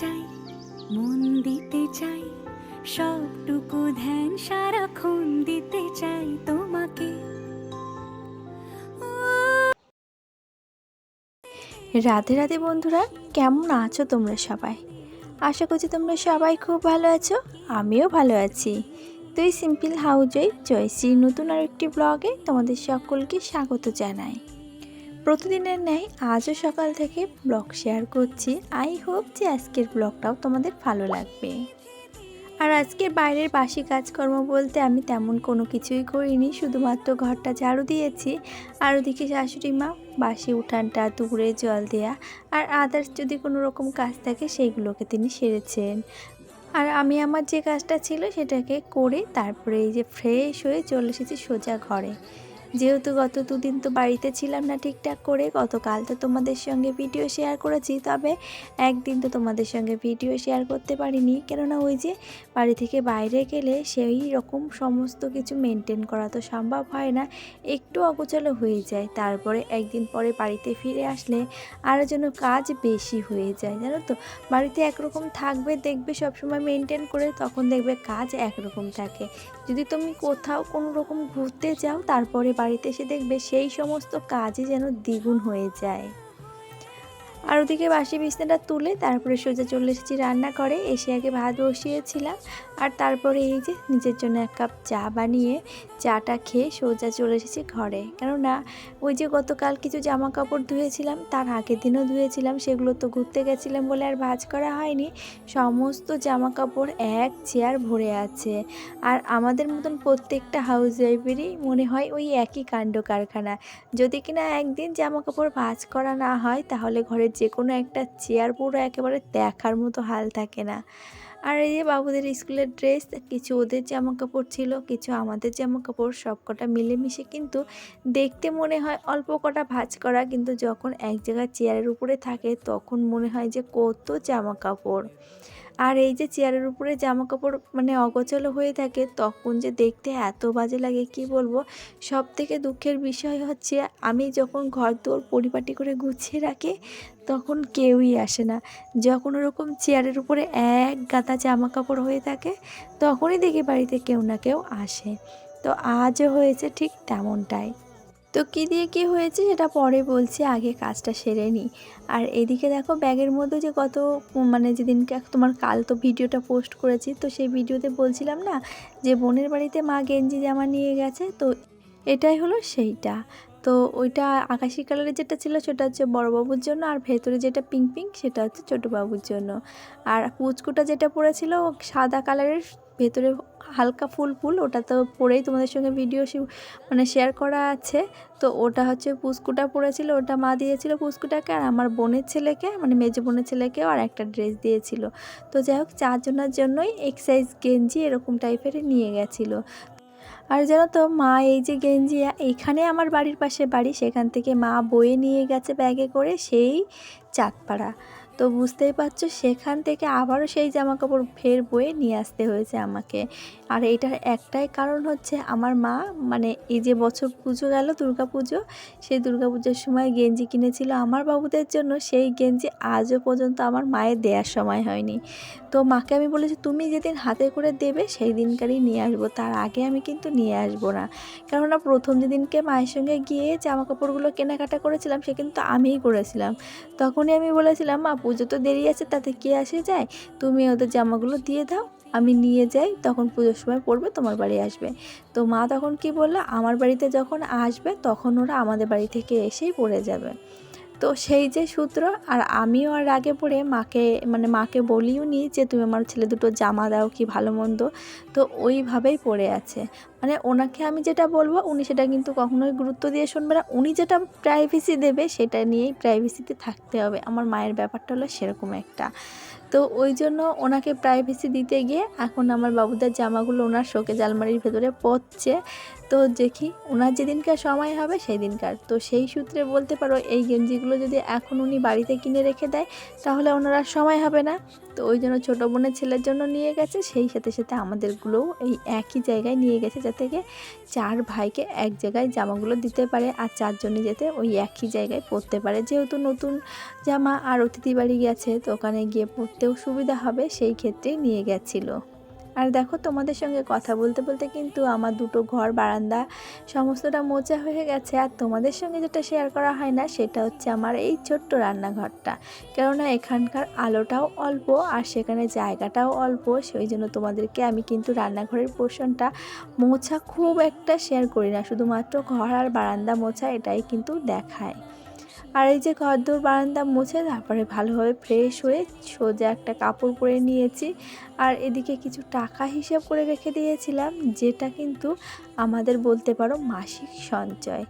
চাই, মন দিতে চাই, সবটুকু ধ্যান সারাক্ষণ দিতে চাই তোমাকে। রাধে রাধে বন্ধুরা, কেমন আছো তোমরা সবাই? আশা করছি তোমরা সবাই খুব ভালো আছো, আমিও ভালো আছি। তুই সিম্পল হাউজই জয়শ্রীর নতুন আর একটি ব্লগে তোমাদের সকলকে স্বাগত জানাই। প্রতিদিনের ন্যায় আজও সকাল থেকে ব্লগ শেয়ার করছি। আই হোপ যে আজকের ব্লগটাও তোমাদের ভালো লাগবে। আর আজকের বাইরের বাসি কাজকর্ম বলতে আমি তেমন কোনো কিছুই করিনি, শুধুমাত্র ঘরটা ঝাড়ু দিয়েছি। আর ওদিকে শাশুড়ি মা বাসি উঠানটা দুপুরে জল দেয়া আর আদার্স যদি কোনো রকম কাজ থাকে সেইগুলোকে তিনি সেরেছেন। আর আমি আমার যে কাজটা ছিল সেটাকে করে তারপরে এই যে ফ্রেশ হয়ে চলে এসেছি সোজা ঘরে। যেহেতু গত দুদিন তো বাড়িতে ছিলাম না ঠিকঠাক করে, গতকাল তো তোমাদের সঙ্গে ভিডিও শেয়ার করেছি, তবে একদিন তো তোমাদের সঙ্গে ভিডিও শেয়ার করতে পারিনি। কেননা ওই যে বাড়ি থেকে বাইরে গেলে সেই রকম সমস্ত কিছু মেনটেন করা তো সম্ভব হয় না, একটু অগোচলো হয়ে যায়। তারপরে একদিন পরে বাড়িতে ফিরে আসলে আরও যেন কাজ বেশি হয়ে যায়, জানো তো? বাড়িতে একরকম থাকবে, দেখবে সবসময় মেনটেন করে তখন দেখবে কাজ একরকম থাকে। যদি তুমি কোথাও কোনো রকম ঘুরতে যাও, তারপরে বাড়িতে এসে দেখবে সেই সমস্ত কাজই যেন দ্বিগুণ হয়ে যায়। আর ওদিকে বাসি বিছনাটা তুলে তারপরে সোজা চলে এসেছি রান্না করে এসে আগে ভাত বসিয়েছিলাম। আর তারপরে এই যে নিজের জন্য এক কাপ চা বানিয়ে চাটা খেয়ে সোজা চলে এসেছি ঘরে। কেননা ওই যে গতকাল কিছু জামা কাপড় ধুয়েছিলাম, তার আগের দিনও ধুয়েছিলাম, সেগুলো তো ঘুরতে গেছিলাম বলে আর ভাজ করা হয়নি। সমস্ত জামা কাপড় এক চেয়ার ভরে আছে। আর আমাদের মতন প্রত্যেকটা হাউস ওয়াইফেরই মনে হয় ওই একই কাণ্ড কারখানা। যদি কিনা একদিন জামা কাপড় ভাজ করা না হয়, তাহলে ঘরের যে কোনো একটা চেয়ার পুরো একেবারে দেখার মতো হাল থাকে না। আর এই যে বাবুদের স্কুলের ড্রেস, কিছু ওদের জামা কাপড় ছিল, কিছু আমাদের জামা কাপড় সব কটা মিলেমিশে কিন্তু দেখতে মনে হয় অল্প কটা ভাজ করা, কিন্তু যখন এক জায়গায় চেয়ারের উপরে থাকে, তখন মনে হয় যে কত জামা কাপড় আর এই যে চেয়ারের উপরে জামা কাপড় মানে অগোছালো হয়ে থাকে, তখন যে দেখতে এত বাজে লাগে, কি বলব? সব থেকে দুঃখের বিষয় হচ্ছে, আমি যখন ঘর দোর পরিপাটি করে গুছিয়ে রাখি, তখন কেউই আসে না। যখন ওরকম চেয়ারের উপরে এক গাদা জামা কাপড় হয়ে থাকে, তখনই দেখি বাড়িতে কেউ না কেউ আসে। তো আজও হয়েছে ঠিক তেমনটাই। তো কী দিয়ে কী হয়েছে সেটা পরে বলছি, আগে কাজটা সেরে নিই আর এদিকে দেখো ব্যাগের মধ্যে যে কত মানে যেদিনকে তোমার কাল তো ভিডিওটা পোস্ট করেছি, তো সেই ভিডিওতে বলছিলাম না যে বোনের বাড়িতে মা গেঞ্জি জামা নিয়ে গেছে, তো এটাই হলো সেইটা। তো ওইটা আকাশি কালারের যেটা ছিল সেটা হচ্ছে বড়বাবুর জন্য আর ভেতরে যেটা পিঙ্ক পিঙ্ক সেটা হচ্ছে ছোটো বাবুর জন্য। আর পুচকুটা যেটা পড়েছিল সাদা কালারের ভেতরে হালকা ফুল ফুল ওটা তো পরেই তোমাদের সঙ্গে ভিডিও মানে শেয়ার করা আছে। তো ওটা হচ্ছে পুস্কুটা পরেছিল ওটা মা দিয়েছিল পুস্কুটাকে আর আমার বোনের ছেলেকে মানে মেজো বোনের ছেলেকেও আর একটা ড্রেস দিয়েছিল। তো যাই হোক, চারজনের জন্যই এক্সাইজ গেঞ্জি এরকম টাইপের নিয়ে গেছিল। আর জানো তো, মা, এই যে গেঞ্জি এইখানে আমার বাড়ির পাশে বাড়ি, সেখান থেকে মা বয়ে নিয়ে গেছে ব্যাগে করে, সেই চাঁদপাড়া। তো বুঝতেই পারছ, সেখান থেকে আবারও সেই জামা কাপড় ফের বয়ে নিয়ে আসতে হয়েছে আমাকে। আর এটার একটাই কারণ হচ্ছে আমার মা মানে এই যে বছর পুজো গেল, দুর্গা পুজো, সেই দুর্গা পুজোর সময় গেঞ্জি কিনেছিল আমার বাবুদের জন্য। সেই গেঞ্জি আজও পর্যন্ত আমার মায়ের দেওয়ার সময় হয়নি। তো মাকে আমি বলেছি, তুমি যেদিন হাতে করে দেবে, সেই দিনকারই নিয়ে আসব। তার আগে আমি কিন্তু নিয়ে আসব না। কেননা প্রথম যেদিনকে মায়ের সঙ্গে গিয়ে জামা কাপড়গুলো কেনাকাটা করেছিলাম, সে কিন্তু আমিই করেছিলাম। তখনই আমি বলেছিলাম মা পুজো তো দেরি আছে, তাতে কে আসে যায়? তুমি ওদের জামাগুলো দিয়ে দাও, আমি নিয়ে যাই, তখন পুজোর সময় পড়বে, তোমার বাড়ি আসবে। তো মা তখন কি বলল, আমার বাড়িতে যখন আসবে, তখন ওরা আমাদের বাড়ি থেকে এসেই পড়ে যাবে। তো সেই যে সূত্র, আর আমিও আর আগে পড়ে মাকে মানে মাকে বলিও নি যে, তুমি আমার ছেলে দুটো জামা দাও, কি ভালো মন্দ? তো ওইভাবেই পড়ে আছে। মানে ওনাকে আমি যেটা বলব, উনি সেটা কিন্তু কখনোই গুরুত্ব দিয়ে শুনবে না। উনি যেটা প্রাইভেসি দেবে, সেটা নিয়েই প্রাইভেসিতে থাকতে হবে। আমার মায়ের ব্যাপারটা হলো সেরকম একটা। তো ওই জন্য ওনাকে প্রাইভেসি দিতে গিয়ে এখন আমার বাবুদের জামাগুলো ওনার শোকে জালমারির ভেতরে পচছে তো দেখি ওনার যেদিনকার সময় হবে সেই দিনকার তো সেই সূত্রে বলতে পারো, এই গেঞ্জিগুলো যদি এখন উনি বাড়িতে কিনে রেখে দেয়, তাহলে ওনার আর সময় হবে না। তো ওই জন্য ছোটো বোনের ছেলের জন্য নিয়ে গেছে। সেই সাথে সাথে আমাদেরগুলোও এই একই জায়গায় নিয়ে গেছে যাতে চার ভাইকে এক জায়গায় জামাগুলো দিতে পারে আর চারজনে যেতে ওই একই জায়গায় পরতে পারে। যেহেতু নতুন জামা আর অতিথি বাড়ি গেছে, তো ওখানে গিয়ে পরতেও সুবিধা হবে, সেই ক্ষেত্রেই নিয়ে গেছিল। আর দেখো তোমাদের সঙ্গে কথা বলতে বলতে কিন্তু আমার দুটো ঘর, বারান্দা সমস্তটা মোচা হয়ে গেছে। আর তোমাদের সঙ্গে যেটা শেয়ার করা হয় না, সেটা হচ্ছে আমার এই ছোট্ট রান্নাঘরটা। কেননা এখানকার আলোটাও অল্প আর সেখানে জায়গাটাও অল্প, সেই জন্য তোমাদেরকে আমি কিন্তু রান্নাঘরের পোর্শনটা মোছা খুব একটা শেয়ার করি না। শুধুমাত্র ঘর আর বারান্দা মোছা এটাই কিন্তু দেখায়। আর এই যে ঘর ঘরদোর বারান্দা মুছে তারপরে ভালোভাবে ফ্রেশ হয়ে সোজা একটা কাপড় পরে নিয়েছি। আর এদিকে কিছু টাকা হিসাব করে রেখে দিয়েছিলাম, যেটা কিন্তু আমাদের বলতে পারো মাসিক সঞ্চয়।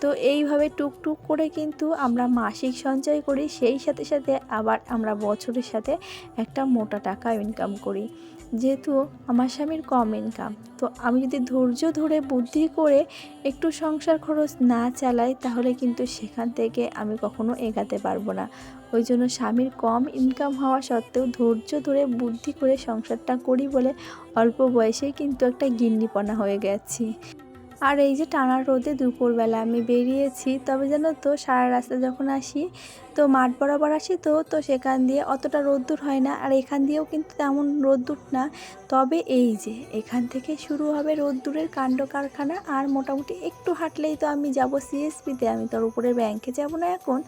তো এইভাবে টুকটুক করে কিন্তু আমরা মাসিক সঞ্চয় করি, সেই সাথে সাথে আবার আমরা বছরের সাথে একটা মোটা টাকা ইনকাম করি। যেহেতু আমার স্বামীর কম ইনকাম তো আমি যদি ধৈর্য ধরে, বুদ্ধি করে একটু সংসার খরচ না চালাই, তাহলে কিন্তু সেখান থেকে আমি কখনো এগাতে পারব না। ওই জন্য স্বামীর কম ইনকাম হওয়া সত্ত্বেও ধৈর্য ধরে, বুদ্ধি করে সংসারটা করি বলে অল্প বয়সেই কিন্তু একটা গিন্নিপনা হয়ে গেছি। আর এই যে টানা রোদে দুপুরবেলা আমি বেরিয়েছি, তবে জানো তো সারা রাস্তা যখন আসি, তো মাঠ বরাবর আসি তো তো সেখান দিয়ে অতটা রোদ্দুর হয় না। আর এখান দিয়েও কিন্তু তেমন রোদ্দুর না। তবে এই যে এখান থেকে শুরু হবে রোদ্দুরের কাণ্ড কারখানা, আর মোটামুটি একটু হাঁটলেই তো আমি যাব সিএসপিতে আমি তো আর উপরের ব্যাংকে যাব না এখন,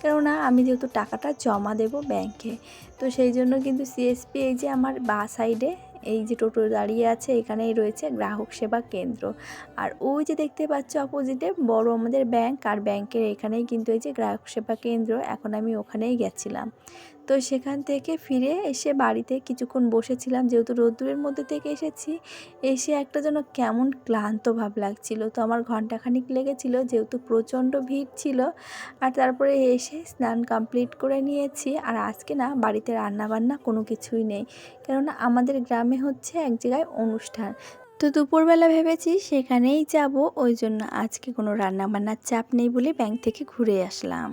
কেননা আমি যেহেতু টাকাটা জমা দেব ব্যাংকে তো সেই জন্য কিন্তু সিএসপি এই যে আমার বা সাইডে এই যে টোটো দাঁড়িয়ে আছে, এখানেই রয়েছে গ্রাহক সেবা কেন্দ্র। আর ওই যে দেখতে পাচ্ছ অপোজিটে বড় আমাদের ব্যাংক আর ব্যাংকের এখানেই কিন্তু এই যে গ্রাহক সেবা কেন্দ্র, এখন আমি ওখানেই গেছিলাম। তো সেখান থেকে ফিরে এসে বাড়িতে কিছুক্ষণ বসেছিলাম। যেহেতু রোদ্দুরের মধ্যে থেকে এসেছি, এসে একটা যেন কেমন ক্লান্ত ভাব লাগছিল। তো আমার ঘন্টাখানিক লেগেছিল, যেহেতু প্রচণ্ড ভিড় ছিল। আর তারপরে এসে স্নান কমপ্লিট করে নিয়েছি। আর আজকে না, বাড়িতে রান্না বান্না কোনো কিছুই নেই। কেননা আমাদের গ্রামে হচ্ছে এক জায়গায় অনুষ্ঠান। তো দুপুরবেলা ভেবেছি সেখানেই যাব, ওই জন্য আজকে কোনো রান্না বান্নার চাপ নেই বলে ব্যাংক থেকে ঘুরে আসলাম।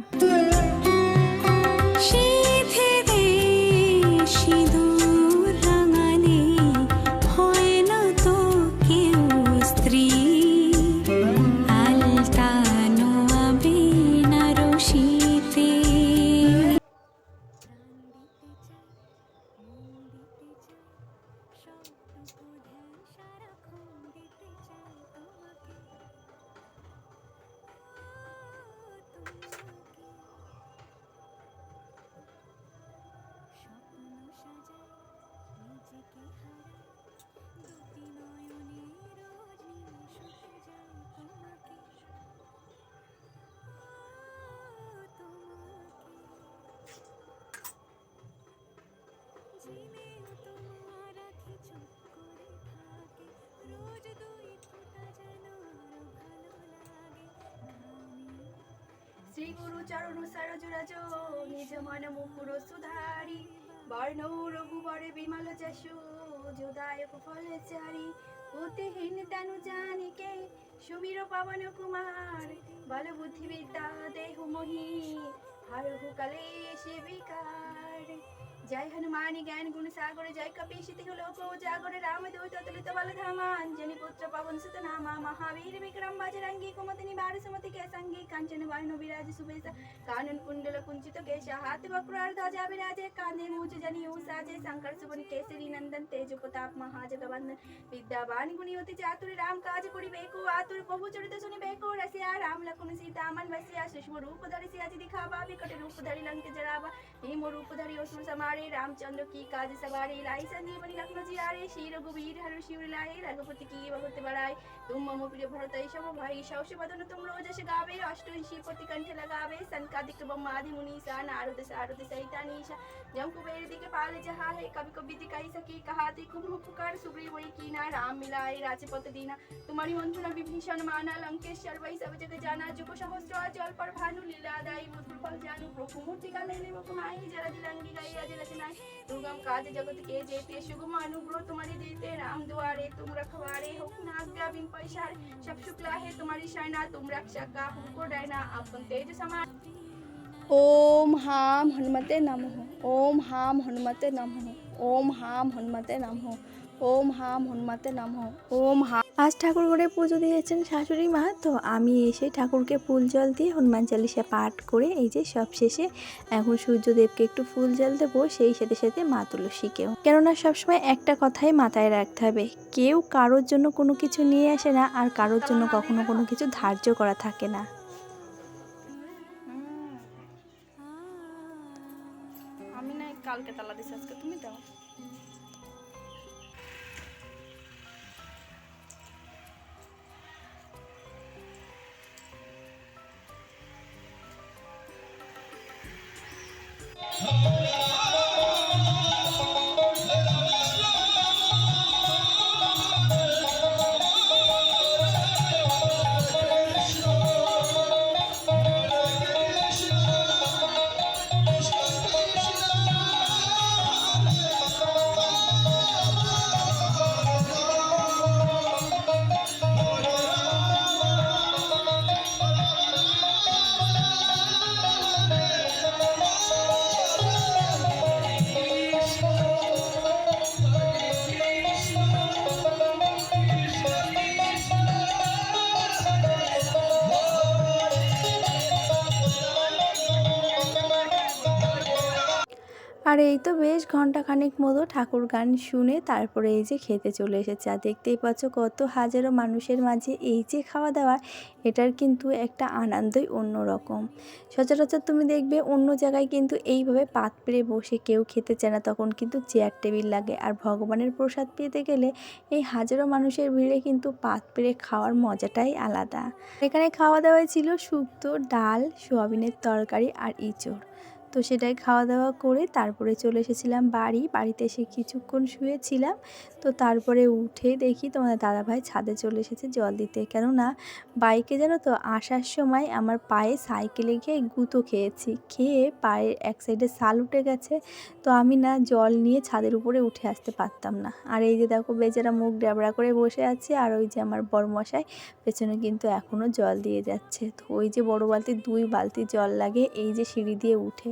শ্রী গুরু চরণ সরজ রাজ নিজ মন মুকুর সুধারি বর্ণ রঘুবরে বিমল যশু যুদায়ক ফল চারি বুদ্ধিহীন তনু জানিকে সুমির পবন কুমার বল বুদ্ধি বিদ্যা দেহু মোহি হরহু কলে বিকার। జై హనుమాని జ్ఞాన గుణ సాగర జై కపీషితి లోకో జాగర రామదూత తులిత బలధామాన్ జని పుత్ర పవన్ సుత నామ మహావీర విక్రమ బజరంగి కుమతిని బారి సుమతి కేసంగి కంచన వాహన విరాజ సువేశ కానున్ కుండల కుంచిత కేశ హాతి వక్రార్ ధ్వజా విరాజే కాందే మూజ జని ఊసాజే శంకర సుగుని కేసరి నందన్ తేజ ప్రతాప్ మహాజగవందన్ విద్యావాణి గుణియుతి చాతురి రామ్ కాజ కుడి బేకు ఆతురు బహు చరిత సుని బేకు రసియా రామ్ లకుని సీతామన్ వసియా సుష్మ రూప ధరి సియాజి దిఖావా వికట రూప ధరి లంక జరావా భీమ రూప ధరి అసుర సమార भीम रूप धरि असुर समारे रामचंद्र की काज सवारे लाई संजीवनी लखन जियारे श्री रघुवीर हर शिवर लाए रघुपति की बहुत बड़ाई तुम मम प्रिय भरत सम भाई शौष बदन तुम रोजस गावे अष्टवंशी पति कंठ लगावे संकादिक ब्रह्मादि मुनीसा नारद सारद सहिता नीसा जम कुबेर दिके पाल जहा है कभी कभी दिखाई सकी कहाती खूब पुकार सुग्रीव वही कीना राम मिलाए राजपत दीना तुम्हारी मंथुना विभीषण माना लंकेश्वर वही सब जग जाना जुग सहस्र जल पर भानु लीला दाई मधुर फल जानू प्रभु मूर्ति का लेने मुकुमाई जरा दिलंगी गई अज रचनाय दुर्गम काज जगत के जेते सुगम अनुग्रह तुम्हारे देते राम द्वारे तुम रखवारे हो नाग्या बिन पैसार सब शुक्ला है तुम्हारी शरणा तुम रक्षा का हमको डरना अपन तेज समान ओम हाम हनुमते नमः ओम हाम हनुमते नमः ओम हाम हनुमते नमः ओम हाम हनुमते नमः ओम हाम আজ ঠাকুর ঘরে পুজো দিয়েছেন শাশুড়ি মা, তো আমি এসে ঠাকুরকে ফুল জল দিয়ে হনুমান চালিশা পাঠ করে এই যে সব শেষে এখন সূর্যদেবকে একটু ফুল জল দেবো, সেই সাথে সাথে মা তুলসীকেও। কেননা সবসময় একটা কথাই মাথায় রাখতে হবে, কেউ কারোর জন্য কোনো কিছু নিয়ে আসে না আর কারোর জন্য কখনো কোনো কিছু ধার্য করা থাকে না। কালকে তালা দিছি, আজকে তুমি দাও। আর ঘন্টাখানেক মতো ঠাকুর গান শুনে তারপরে এই যে খেতে চলে এসেছে। আর দেখতেই পাচ্ছ কত হাজারো মানুষের মাঝে এই যে খাওয়া দাওয়া, এটার কিন্তু একটা আনন্দই অন্যরকম। সচরাচর তুমি দেখবে অন্য জায়গায় কিন্তু এইভাবে পাত পেরে বসে কেউ খেতে চায় না, তখন কিন্তু চেয়ার টেবিল লাগে। আর ভগবানের প্রসাদ পেতে গেলে এই হাজারো মানুষের ভিড়ে কিন্তু পাত পেরে খাওয়ার মজাটাই আলাদা। এখানে খাওয়া দাওয়ায় ছিল শুক্তো, ডাল, সোয়াবিনের তরকারি আর ইঁচড়। তো সেটাই খাওয়া দাওয়া করে তারপরে চলে এসেছিলাম বাড়ি। বাড়িতে এসে কিছুক্ষণ শুয়েছিলাম। তো তারপরে উঠে দেখি তোমাদের দাদাভাই ছাদে চলে এসেছে জল দিতে। কেননা বাইকে জানো তো আসার সময় আমার পায়ে সাইকেলে গিয়ে গুঁতো খেয়েছি। খেয়ে পায়ের এক সাইডে সাল উঠে গেছে। তো আমি না জল নিয়ে ছাদের উপরে উঠে আসতে পারতাম না। আর এই যে দেখো বেচারা মুখ ড্যাবড়া করে বসে আছে আর ওই যে আমার বড়মশাই পেছনে কিন্তু এখনও জল দিয়ে যাচ্ছে। তো ওই যে বড় বালতি, দুই বালতি জল লাগে। এই যে সিঁড়ি দিয়ে উঠে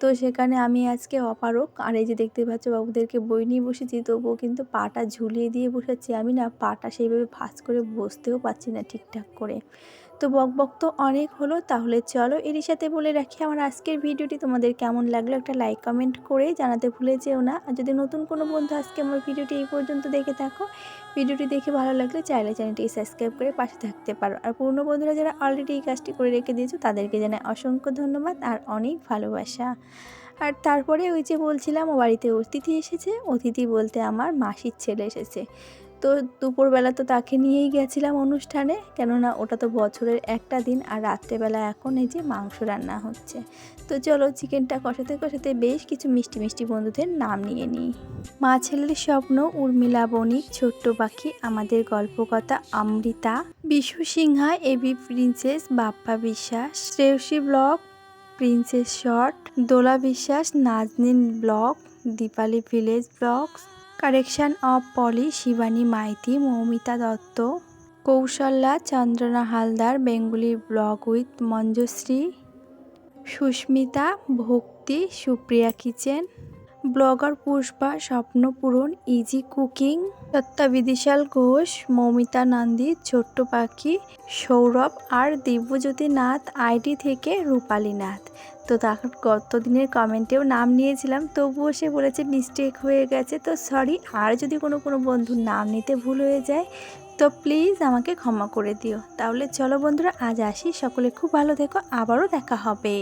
তো সেখানে আমি আজকে অপারক আর এই যে দেখতে পাচ্ছ, বাবুদেরকে বই নিয়ে বসেছি, তবুও কিন্তু পাটা ঝুলিয়ে দিয়ে বসেছি। আমি না পাটা সেইভাবে ভাঁজ করে বসতেও পারছি না ঠিকঠাক করে। তো বক বক তো অনেক হলো, তাহলে চলো এরই সাথে বলে রাখি আমার আজকের ভিডিওটি তোমাদের কেমন লাগল একটা লাইক কমেন্ট করে জানাতে ভুলে যেও না। আর যদি নতুন কোনো বন্ধু আজকে আমার ভিডিওটি এই পর্যন্ত দেখে থাকো, ভিডিওটি দেখে ভালো লাগলে চাইলে চ্যানেলটি সাবস্ক্রাইব করে পাশে থাকতে পারো। আর পুরনো বন্ধুরা যারা অলরেডি এই কাজটি করে রেখে দিয়েছ, তাদেরকে জানাই অসংখ্য ধন্যবাদ আর অনেক ভালোবাসা। আর তারপরে ওই যে বলছিলাম, ও বাড়িতে অতিথি এসেছে। অতিথি বলতে আমার মাসির ছেলে এসেছে। তো দুপুরবেলা তো তাকে নিয়েই গেছিলাম অনুষ্ঠানে। কেননা ওটা তো বছরের একটা দিন আর রাত্রেবেলা এখন এই যে মাংস রান্না হচ্ছে। তো চলো চিকেনটা কষাতে কষাতে বেশ কিছু মিষ্টি মিষ্টি বন্ধুদের নাম নিয়ে নিই। মা ছেলের স্বপ্ন উর্মিলা বণিক, ছোট্ট পাখি, আমাদের Golpokotha Amrita, Bishu Sinha, AB princess, Bappa Biswas, Shreyasi vlog, princess short Dola Biswas, Nazneen vlog, Dipali village blogs correction of Poli, Shivani Maiti, Moumita Dutta, Kaushalya, Chandrana Haldar, Bengali blog with Manjashree, Susmita, Bhakti, Supriya kitchen, blogger Pushpa, Swapnapuron, easy cooking, Satta Bidishal Ghosh, Moumita Nandi, Chhotto Pakhi, Sourav, R Dibyajyoti Nath ID থেকে রূপালী নাথ। তো তখন গত দিনের কমেন্টেও নাম নিয়েছিলাম, তবুও সে বলেছে mistake হয়ে গেছে। তো সরি আর যদি কোনো কোনো বন্ধুর নাম নিতে ভুল হয়ে যায়, তো প্লিজ আমাকে ক্ষমা করে দিও। তাহলে চলো বন্ধুরা, আজ আসি। সকলে খুব ভালো থেকো। আবারও দেখা হবে।